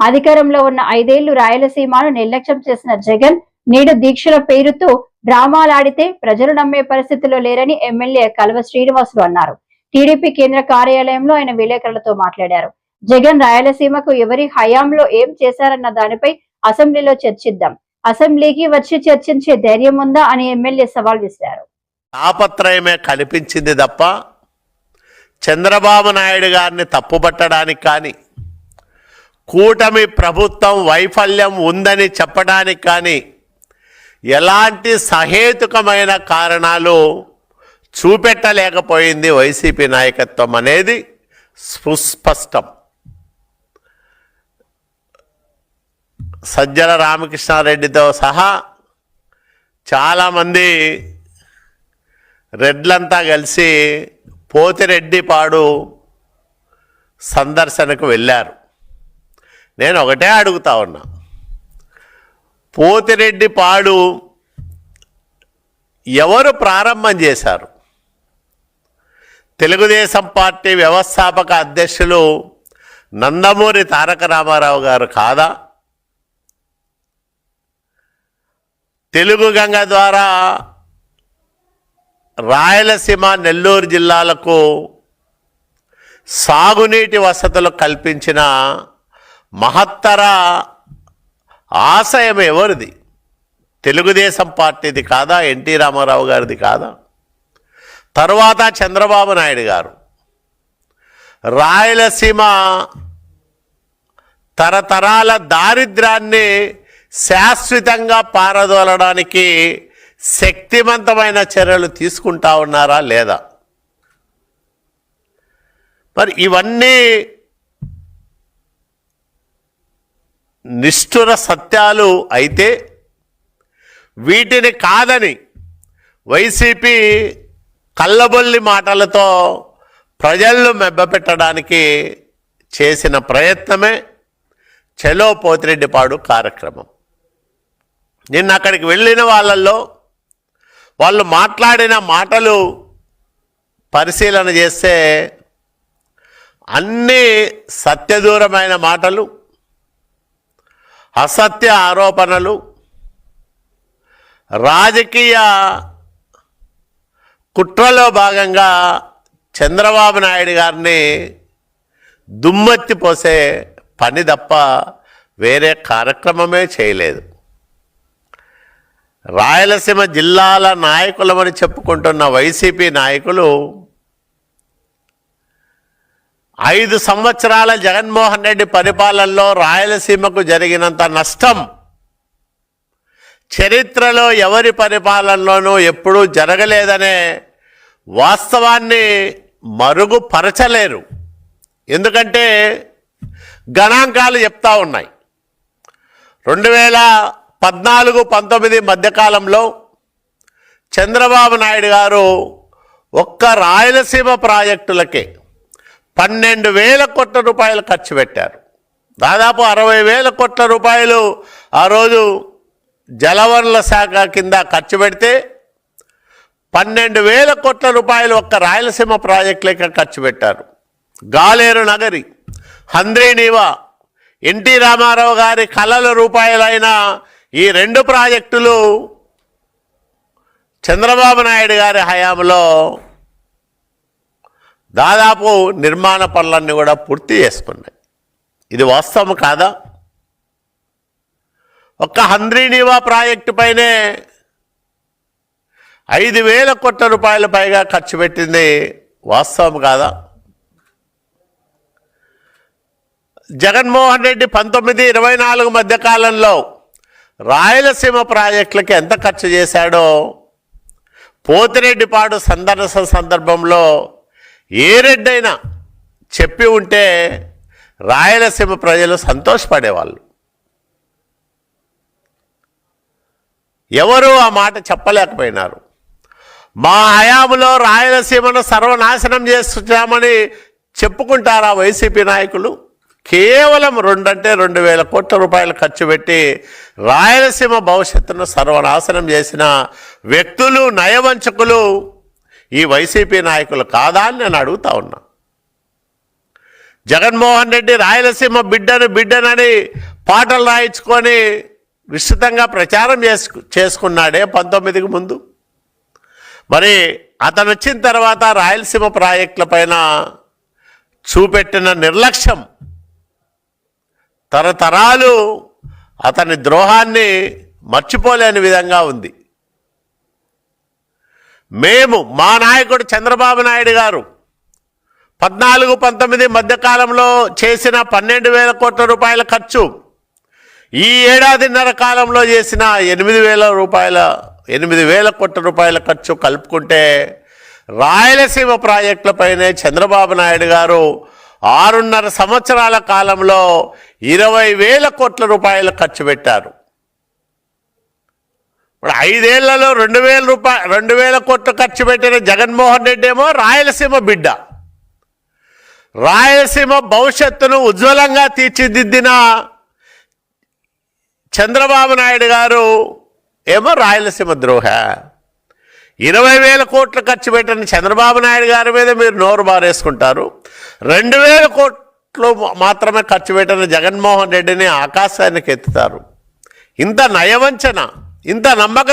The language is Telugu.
అధికారంలో ఉన్న ఐదేళ్ళు రాయలసీమను నిర్లక్ష్యం చేసిన జగన్ నేడు దీక్షల పేరుతో డ్రామాలాడితే ప్రజలు నమ్మే పరిస్థితిలో లేరని ఎమ్మెల్యే కల్వ శ్రీనివాసులు అన్నారు. టీడీపీ కేంద్ర కార్యాలయంలో ఆయన విలేకరులతో మాట్లాడారు. జగన్ రాయలసీమకు ఎవరి హయాంలో ఏం చేశారన్న దానిపై అసెంబ్లీలో చర్చిద్దాం. అసెంబ్లీకి వచ్చి చర్చించే ధైర్యం ఉందా అని ఎమ్మెల్యే సవాల్ విసిరారు. తాపత్రయమే కనిపించింది తప్ప చంద్రబాబు నాయుడు గారిని తప్పుపట్టడానికి కానీ కూటమి ప్రభుత్వం వైఫల్యం ఉందని చెప్పడానికి కానీ ఎలాంటి సహేతుకమైన కారణాలు చూపెట్టలేకపోయింది వైసీపీ నాయకత్వం అనేది సుస్పష్టం. సజ్జల రామకృష్ణారెడ్డితో సహా చాలామంది రెడ్లంతా కలిసి పోతిరెడ్డిపాడు సందర్శనకు వెళ్ళారు. నేను ఒకటే అడుగుతా ఉన్నా. పోతిరెడ్డిపాడు ఎవరు ప్రారంభం చేశారు? తెలుగుదేశం పార్టీ వ్యవస్థాపక అధ్యక్షులు నందమూరి తారక రామారావు గారు కాదా? తెలుగు గంగ ద్వారా రాయలసీమ నెల్లూరు జిల్లాలకు సాగునీటి వసతులు కల్పించిన మహత్తర ఆశయం ఎవరిది? తెలుగుదేశం పార్టీది కాదా? ఎన్టీ రామారావు గారిది కాదా? తరువాత చంద్రబాబు నాయుడు గారు. రాయలసీమ తరతరాల దారిద్ర్యాన్ని శాశ్వతంగా పారదోలడానికి శక్తివంతమైన చర్యలు తీసుకుంటా ఉన్నారా లేదా? మరి ఇవన్నీ నిష్ఠుర సత్యాలు అయితే వీటిని కాదని వైసీపీ కళ్ళబొల్లి మాటలతో ప్రజలను మెబ్బపెట్టడానికి చేసిన ప్రయత్నమే చలో పోతిరెడ్డిపాడు కార్యక్రమం. నిన్న అక్కడికి వెళ్ళిన వాళ్ళల్లో వాళ్ళు మాట్లాడిన మాటలు పరిశీలన చేస్తే అన్నీ సత్యదూరమైన మాటలు అసత్య ఆరోపణలు రాజకీయ కుట్రలో భాగంగా చంద్రబాబు నాయుడు గారిని దుమ్మెత్తి పోసే పని తప్ప వేరే కార్యక్రమమే చేయలేదు. రాయలసీమ జిల్లాల నాయకులమని చెప్పుకుంటున్న వైసీపీ నాయకులు ఐదు సంవత్సరాల జగన్మోహన్ రెడ్డి పరిపాలనలో రాయలసీమకు జరిగినంత నష్టం చరిత్రలో ఎవరి పరిపాలనలోనూ ఎప్పుడూ జరగలేదనే వాస్తవాన్ని మరుగుపరచలేరు. ఎందుకంటే గణాంకాలు చెప్తా ఉన్నాయి. రెండు వేల పద్నాలుగు పంతొమ్మిది మధ్యకాలంలో చంద్రబాబు నాయుడు గారు ఒక్క రాయలసీమ ప్రాజెక్టులకే పన్నెండు వేల కోట్ల రూపాయలు ఖర్చు పెట్టారు. దాదాపు అరవై వేల కోట్ల రూపాయలు ఆ రోజు జలవనరుల శాఖ కింద ఖర్చు పెడితే పన్నెండు వేల కోట్ల రూపాయలు ఒక్క రాయలసీమ ప్రాజెక్టులకే ఖర్చు పెట్టారు. గాలేరు నగరి హంద్రీనీవా ఎన్టీ రామారావు గారి కళల రూపాయలైన ఈ రెండు ప్రాజెక్టులు చంద్రబాబు నాయుడు గారి హయాంలో దాదాపు నిర్మాణ పనులన్నీ కూడా పూర్తి చేసుకున్నాయి. ఇది వాస్తవం కాదా? ఒక్క హంద్రీనీవా ప్రాజెక్టు పైనే ఐదు వేల కోట్ల రూపాయల పైగా ఖర్చు పెట్టింది వాస్తవం కాదా? జగన్మోహన్ రెడ్డి పంతొమ్మిది ఇరవై నాలుగు మధ్య కాలంలో రాయలసీమ ప్రాజెక్టులకి ఎంత ఖర్చు చేశాడో పోతిరెడ్డిపాడు సందర్శన సందర్భంలో ఏ రెడ్డైనా చెప్పి ఉంటే రాయలసీమ ప్రజలు సంతోషపడేవాళ్ళు. ఎవరు ఆ మాట చెప్పలేకపోయినారు. మా హయాములో రాయలసీమను సర్వనాశనం చేస్తున్నామని చెప్పుకుంటారా వైసీపీ నాయకులు? కేవలం రెండంటే రెండు వేల కోట్ల రూపాయలు ఖర్చు పెట్టి రాయలసీమ భవిష్యత్తును సర్వనాశనం చేసిన వ్యక్తులు నయవంచకులు ఈ వైసీపీ నాయకులు కాదా అని నేను అడుగుతా ఉన్నా. జగన్మోహన్ రెడ్డి రాయలసీమ బిడ్డను బిడ్డనని పాటలు రాయించుకొని విస్తృతంగా ప్రచారం చేసుకు చేసుకున్నాడే పంతొమ్మిదికి ముందు. మరి అతను వచ్చిన తర్వాత రాయలసీమ ప్రాజెక్టుల పైన చూపెట్టిన నిర్లక్ష్యం తరతరాలు అతని ద్రోహాన్ని మర్చిపోలేని విధంగా ఉంది. మేము మా నాయకుడు చంద్రబాబు నాయుడు గారు పద్నాలుగు పంతొమ్మిది మధ్యకాలంలో చేసిన పన్నెండు వేల కోట్ల రూపాయల ఖర్చు ఈ ఏడాదిన్నర కాలంలో చేసిన ఎనిమిది వేల రూపాయల ఎనిమిది వేల కోట్ల రూపాయల ఖర్చు కలుపుకుంటే రాయలసీమ ప్రాజెక్టులపైనే చంద్రబాబు నాయుడు గారు ఆరున్నర సంవత్సరాల కాలంలో ఇరవై వేల కోట్ల రూపాయలు ఖర్చు పెట్టారు. ఇప్పుడు ఐదేళ్ళలో రెండు వేల రూపాయ రెండు వేల కోట్లు ఖర్చు పెట్టిన జగన్మోహన్ రెడ్డి ఏమో రాయలసీమ బిడ్డ. రాయలసీమ భవిష్యత్తును ఉజ్వలంగా తీర్చిదిద్దిన చంద్రబాబు నాయుడు గారు ఏమో రాయలసీమ ద్రోహ. ఇరవై వేల కోట్లు ఖర్చు పెట్టిన చంద్రబాబు నాయుడు గారి మీద మీరు నోరు బారేసుకుంటారు. రెండు వేల కోట్లు మాత్రమే ఖర్చు పెట్టిన జగన్మోహన్ రెడ్డిని ఆకాశానికి ఎత్తుతారు. ఇంత నయవంచన. ఇంత నమ్మక